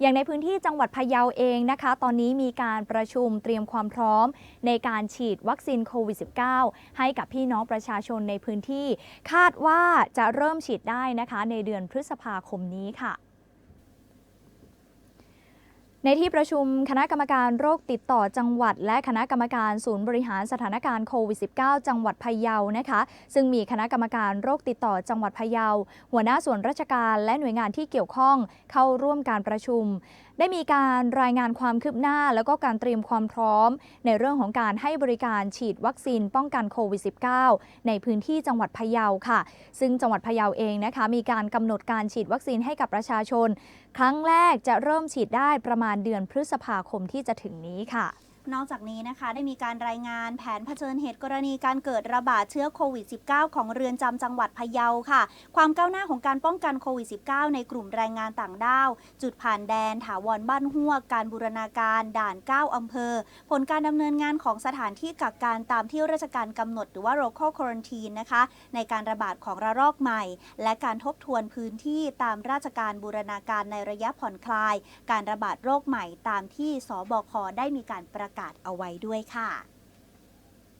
อย่างในพื้นที่จังหวัดพะเยาเองนะคะ ตอนนี้มีการประชุมเตรียมความพร้อม ในการฉีดวัคซีนโควิด -19 ให้กับพี่น้องประชาชนในพื้นที่ คาดว่าจะเริ่มฉีดได้นะคะ ในเดือนพฤษภาคมนี้ค่ะ ในที่ประชุมคณะกรรมการโรคติดต่อจังหวัด และคณะกรรมการศูนย์บริหารสถานการณ์โควิด -19 จังหวัดพะเยานะคะ ซึ่งมีคณะกรรมการโรคติดต่อจังหวัดพะเยา หัวหน้าส่วนราชการและหน่วยงานที่เกี่ยวข้องเข้าร่วมการประชุม ได้มีการรายงานความคืบหน้า แล้วก็การเตรียมความพร้อม ในเรื่องของการให้บริการฉีดวัคซีนป้องกันโควิด -19 ในพื้นที่จังหวัดพะเยาค่ะ ซึ่งจังหวัดพะเยาเองนะคะ มีการกำหนดการฉีดวัคซีนให้กับประชาชน ครั้งแรกจะเริ่มฉีดได้ประมาณเดือนพฤษภาคมที่จะถึงนี้ค่ะ นอกจากนี้นะคะ ได้มีการรายงานแผนเผชิญเหตุกรณีการเกิดระบาดเชื้อโควิด -19 ของเรือนจำจังหวัดพะเยาค่ะ ความก้าวหน้าของการป้องกันโควิด -19 ในกลุ่มแรงงานต่างด้าว จุดผ่านแดน ถาวรบ้านหัวก การบูรณาการ ด่าน 9 อำเภอ ผลการดำเนินงานของสถานที่กักกันตามที่ราชการกำหนดหรือว่า local quarantine นะคะ ในการระบาดของระลอกใหม่ และการทบทวนพื้นที่ตามราชการบูรณาการในระยะผ่อนคลาย การระบาดโรคใหม่ตามที่สบคได้มีการประกาศกาศเอาไว้ด้วยค่ะ